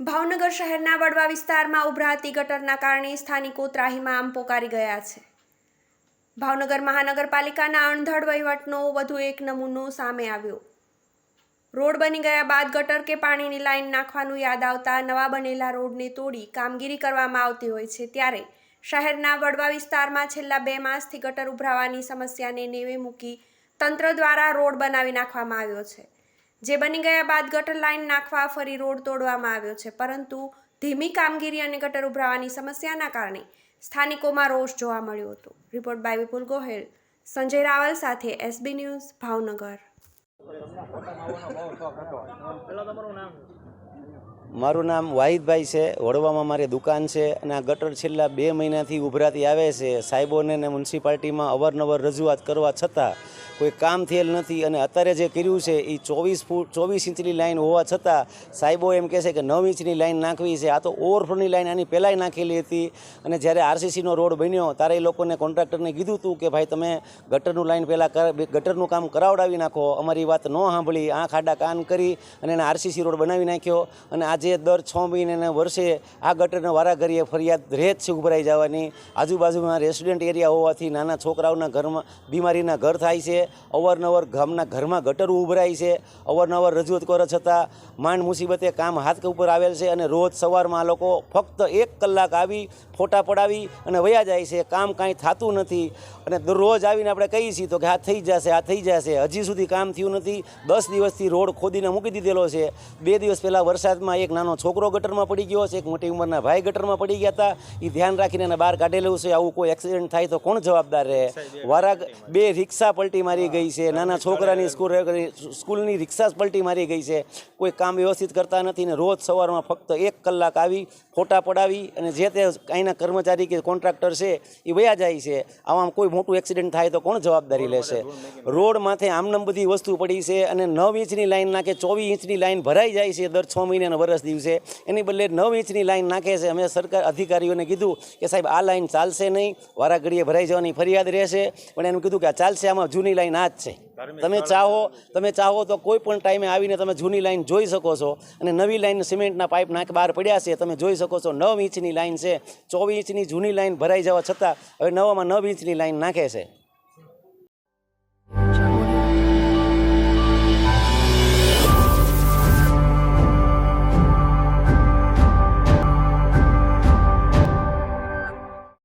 ભાવનગર શહેરના વડવા વિસ્તારમાં ઉભરાતી ગટરના કારણે સ્થાનિકો ત્રાહીમાં આમ પોકારી ગયા છે. ભાવનગર મહાનગરપાલિકાના અણધડ વહીવટનો વધુ એક નમૂનો સામે આવ્યો. રોડ બની ગયા બાદ ગટર કે પાણીની લાઈન નાખવાનું યાદ આવતા નવા બનેલા રોડને તોડી કામગીરી કરવામાં આવતી હોય છે ત્યારે શહેરના વડવા વિસ્તારમાં છેલ્લા બે માસથી ગટર ઉભરાવાની સમસ્યાને નેવે મૂકી તંત્ર દ્વારા રોડ બનાવી નાખવામાં આવ્યો છે. જે બની ગયા બાદ ગટર લાઇન નાખવા ફરી રોડ તોડવામાં આવ્યો છે. પરંતુ ધીમી કામગીરી અને ગટર ઉભરાવાની સમસ્યાના કારણે સ્થાનિકોમાં રોષ જોવા મળ્યો હતો. રિપોર્ટ બાય વિપુલ ગોહેલ, સંજય રાવલ સાથે એસબી ન્યૂઝ, ભાવનગર. મારું નામ વાહિદભાઈ છે. વડવામાં મારી દુકાન છે અને આ ગટર છેલ્લા બે મહિનાથી ઉભરાતી આવે છે. સાહેબોને ને મ્યુનિસિપાલિટીમાં અવારનવાર રજૂઆત કરવા છતાં કોઈ કામ થયેલ નથી અને અત્યારે જે કર્યું છે એ ચોવીસ ફૂટ, ચોવીસ ઇંચની લાઇન હોવા છતાં સાહેબો એમ કહે છે કે નવ ઇંચની લાઇન નાખવી છે. આ તો ઓવરફ્લોની લાઇન આની પહેલાંય નાખેલી હતી અને જ્યારે આરસીસીનો રોડ બન્યો ત્યારે એ લોકોને કોન્ટ્રાક્ટરને કીધું હતું કે ભાઈ તમે ગટરનું લાઈન પહેલાં ગટરનું કામ કરાવડાવી નાખો. અમારી વાત ન સાંભળી. આંખ, આડા, કાન કરી અને એને આરસીસી રોડ બનાવી નાખ્યો અને આજે દર છ મહિને વર્ષે આ ગટરને વારાઘરીએ ફરિયાદ રહે જ છે ઉભરાઈ જવાની. આજુબાજુમાં રેસિડેન્ટ એરિયા હોવાથી નાના છોકરાઓના ઘરમાં, બીમારીના ઘર થાય છે. અવારનવાર ગામના ઘરમાં ગટરો ઉભરાય છે. અવારનવાર રજૂઆત કરવા છતાં માંડ મુસીબતે કામ હાથ ઉપર આવેલ છે અને રોજ સવારમાં આ લોકો ફક્ત એક કલાક આવી ફોટા પડાવી અને વયા જાય છે. કામ કાંઈ થતું નથી. અને દરરોજ આવીને આપણે કહીએ છીએ તો કે આ થઈ જશે આ થઈ જશે. હજી સુધી કામ થયું નથી. દસ દિવસથી રોડ ખોદીને મૂકી દીધેલો છે. બે દિવસ પહેલાં વરસાદમાં એક નાનો છોકરો ગટરમાં પડી ગયો છે. એક મોટી ઉંમરના ભાઈ ગટરમાં પડી ગયા હતા. એ ધ્યાન રાખીને એને બહાર કાઢેલું છે. આવું કોઈ એક્સિડન્ટ થાય તો કોણ જવાબદાર રહે? વારા બે રિક્ષા પલટી મારી ગઈ છે નાના છોકરાની સ્કૂલ સ્કૂલની રિક્ષા પલટી મારી ગઈ છે. કોઈ કામ વ્યવસ્થિત કરતા નથી ને રોજ સવારમાં ફક્ત એક કલાક આવી ફોટા પડાવી અને જે તે અહીંના કર્મચારી કે કોન્ટ્રાક્ટર છે એ વયા જાય છે. આમાં કોઈ મોટું એક્સિડન્ટ થાય તો કોણ જવાબદારી લેશે? રોડ માથે આમનામ બધી વસ્તુ પડી છે અને નવ ઇંચની લાઈન નાખે ચોવીસ ઇંચની લાઇન ભરાઈ જાય છે દર છ મહિનાના વરસ દિવસે. એની બદલે નવ ઇંચની લાઈન નાખે છે. અમે સરકાર અધિકારીઓને કીધું કે સાહેબ આ લાઇન ચાલશે નહીં. વારાઘડીએ ભરાઈ જવાની ફરિયાદ રહેશે. પણ એનું કીધું કે આ ચાલશે આમાં જૂની લાઈન આ જ છે. તમે ચાહો તમે ચાહો તો કોઈ પણ ટાઈમે આવીને તમે જૂની લાઈન જોઈ શકો છો અને નવી લાઈન સિમેન્ટના પાઇપ નાખ બહાર પડ્યા છે તમે જોઈ શકો છો નવ ઇંચની લાઈન છે ચોવીસ ઇંચની જૂની લાઈન ભરાઈ જવા છતાં હવે નવામાં નવ ઇંચની લાઈન નાખે છે.